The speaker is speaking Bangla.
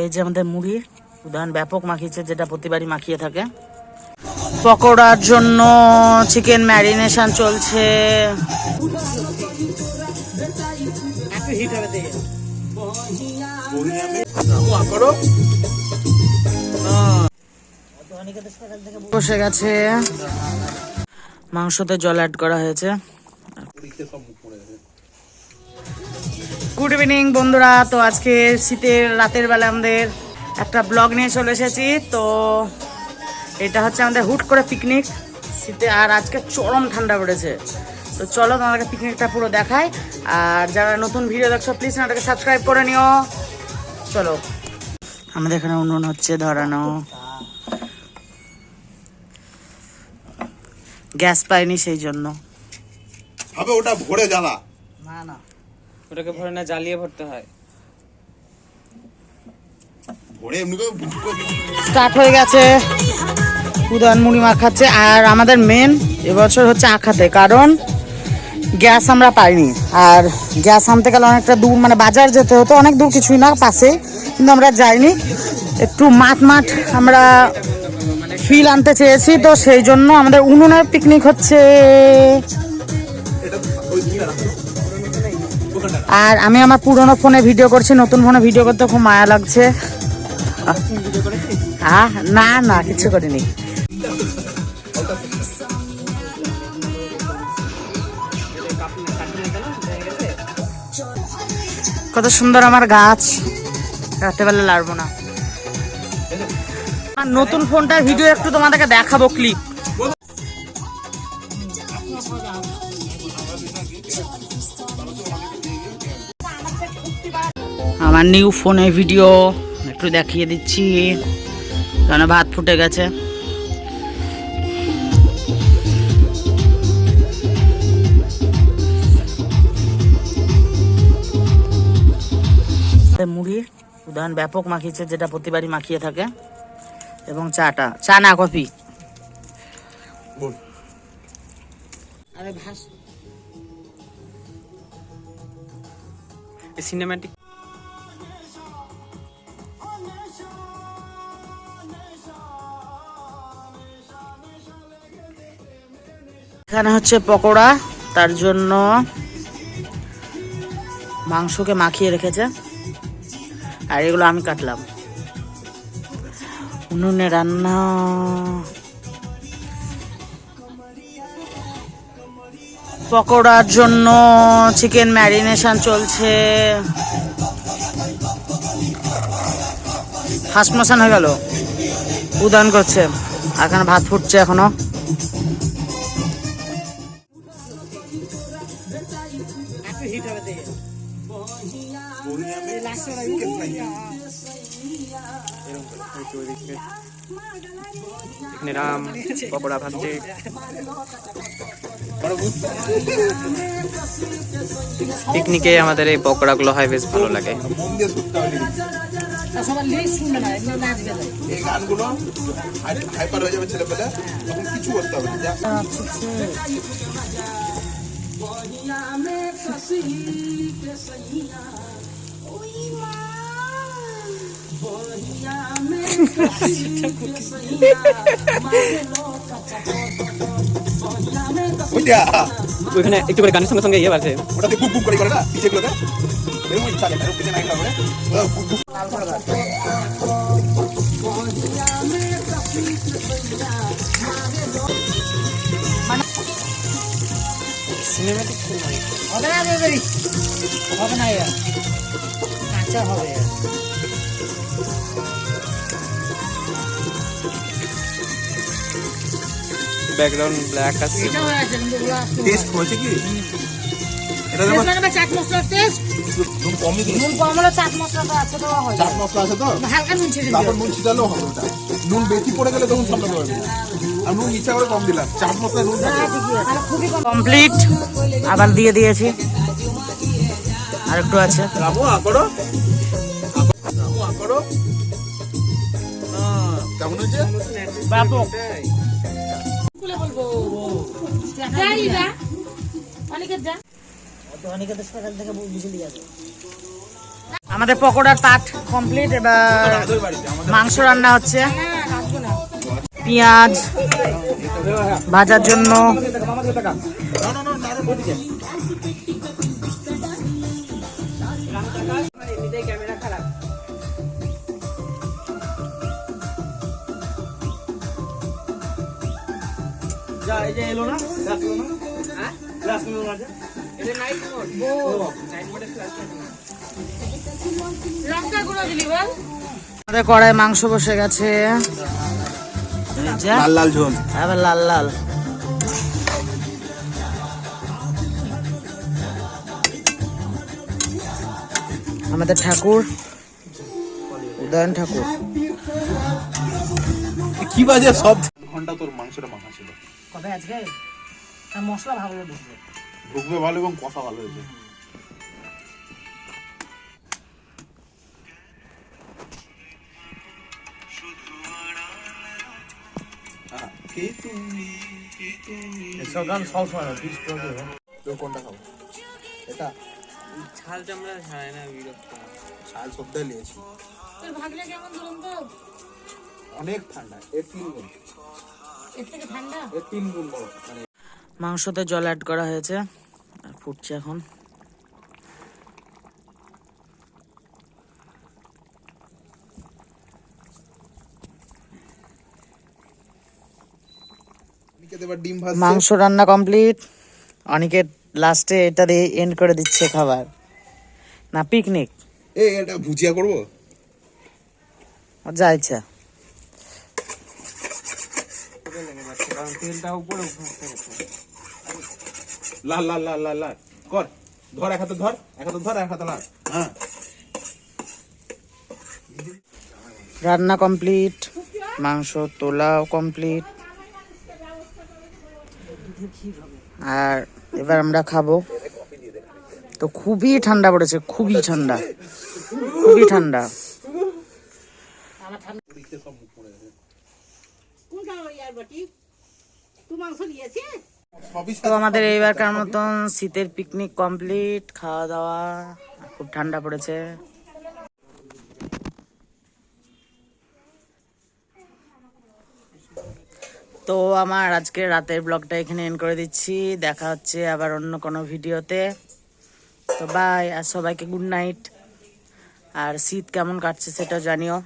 এই যে আমাদের মুড়ি উদাহরণ, ব্যাপক মাখিয়েছে, যেটা প্রতিবারই মাখিয়ে থাকে। পকোড়ার জন্য চিকেন ম্যারিনেশন চলছে। বসে গেছে। মাংসতে জল অ্যাড করা হয়েছে। গুড ইভিনিং বন্ধুরা। তো আজকে শীতের রাতের বেলা আমাদের একটা ব্লগ নিয়ে চলে এসেছি। তো এটা হচ্ছে আমাদের হুট করে পিকনিক শীতে আর আজকে চরম ঠান্ডা পড়েছে। তো চলো তোমাদেরকে পিকনিকটা পুরো দেখাই। আর যারা নতুন ভিডিও দেখছ প্লিজ ওটাকে সাবস্ক্রাইব করে নিও। চলো। আমাদের এখানে উনুন হচ্ছে ধরানো। গ্যাস পাইনি সেই জন্য। হবে ওটা ভরে জ্বালা। না না। ওটাকে ভরে না জ্বালিয়ে ভরতে হয়। স্টার্ট হয়ে গেছে। উদয়ন মুড়ি মাখাচ্ছে আর আমাদের মেন এবছর হচ্ছে আখাতে কারণ গ্যাস আমরা পাইনি। আর গ্যাস আনতে গেলে অনেকটা দূর মানে বাজার যেতে হতো অনেক দূর কিছুই না পাশে। কিন্তু আমরা যাইনি। একটু মাঠ মাঠ আমরা ফিল আনতে চেয়েছি তো সেই জন্য আমাদের উনুনের পিকনিক হচ্ছে। আর আমি আমার পুরোনো ফোনে ভিডিও করছি, নতুন ফোনে ভিডিও করতে খুব মায়া লাগছে। না না, কিছু করিনি। কত সুন্দর আমার গাছ। রাত্রেবেলা লাড়বো না। নতুন ফোনটার ভিডিও একটু তোমাদেরকে দেখাবো ক্লিপ আমার নিউ ফোনে ভিডিও একটু দেখিয়ে দিচ্ছি। কেন ভাত ফুটে গেছে। মুড়ি উদাহরণ ব্যাপক মাখিয়েছে যেটা প্রতিবারই মাখিয়ে থাকে। এবং চাটা। চা না কফি। আরে ভাস সিনেম্যাটিক এখানে হচ্ছে পকোড়া, তার জন্য মাংসকে মাখিয়ে রেখেছে। আর এগুলো আমি কাটলাম। উনুনে রান্না। পকোড়ার জন্য চিকেন ম্যারিনেশন চলছে। হাঁস হয়ে গেল। উদান করছে। এখানে ভাত ফুটছে এখনও। এখানে রাম পকোড়া ভাজছে পিকনিকে আমাদের এই পকোড়াগুলো হয় বেশ ভালো লাগে। দিয়ে শুনতে হবে এই গানগুলো হাইপার হয়ে যাবে ছেলেপেলে তখন কিছু করতে হবে না যা ওইটা ওইখানে একটু করে গানের সঙ্গে সঙ্গে ইয়ে বাজে ওটাতে বুক বুক করে করে না পিছেগুলোতে এরকম ইচ্ছা নেই পিছে নাই করে বুক বুক সিনেম্যাটিক হবে না বেবি। হবে না ইয়ার কাঁচা হবে। ব্যাকগ্রাউন্ড ব্ল্যাক আছে। টেস্ট হয়েছে কি? চাট মশলার টেস্ট নুন কমই দিয়েছে নুন কম হলে চাট মশলাটা আছে দেওয়া হয়। চাট মশলা আছে তো? হালকা নুন ছেড়ে তারপর নুন ছিটালেও হবে ওটা। নুন বেশি পড়ে গেলে তখন আর নুন ইচ্ছা করে কম দিলাম। চাট মশলা নুন থাকে। কমপ্লিট আবার দিয়ে দিয়েছি। আর একটু আছে। রামু আকড়ো রামু আকড়ো কেমন হয়েছে? ব্যাপক আমাদের পকোড়ার পাট কমপ্লিট এবার মাংস রান্না হচ্ছে। পেঁয়াজ ভাজার জন্য। আমাদের কড়াই মাংস বসে গেছে। লাল লাল ঝোল। এবার লাল লাল। আমাদের ঠাকুর উদয়ন ঠাকুর। কি বাজে সব। ঘণ্টা তোর মাংসটা মাখা ছিল। কবে আজকে? মশলা ভালো ঢুকবে ঢুকবে ভালো এবং কষা ভালো হয়েছে আহা, কে তুমি, কে তুমি? তোর কোনটা খাব? এটা? ছাল চামড়া ছাড়ায় না বিরক্ত। নিয়েছি। তোর ভাগলে কেমন দুরন্ত? অনেক ঠান্ডা এর তিন গুণ। এর থেকে ঠান্ডা? এর তিন গুণ বড় মানে মাংসতে জল অ্যাড করা হয়েছে। আর ফুটছে এখন। মাংস রান্না কমপ্লিট অনেকে লাস্টে এটা দিয়ে এন্ড করে দিচ্ছে খাবার। না পিকনিক এ এটা ভুজিয়া করব? যা ইচ্ছা। কারণ তেলটা উপরে উঠে গেছে লাল লাল লাল লাল লাল। কর ধর এক হাতে ধর এক হাতে ধর এক হাতে লাল। হ্যাঁ। রান্না কমপ্লিট মাংস তোলাও কমপ্লিট। আর এবার আমরা খাব। তো খুবই ঠান্ডা পড়েছে খুবই ঠান্ডা। খুবই ঠান্ডা কোন খাবার ইয়ার বাটি তুই মাংস নিয়েছে সবই তো আমাদের এইবারকার মতন শীতের পিকনিক কমপ্লিট খাওয়া দাওয়া খুব ঠান্ডা পড়েছে। তো আমার আজকে রাতের ব্লগটা এখানে এন্ড করে দিচ্ছি। দেখা হচ্ছে আবার অন্য কোনো ভিডিওতে। তো বাই আর সবাইকে গুড নাইট আর শীত কেমন কাটছে সেটা জানিও।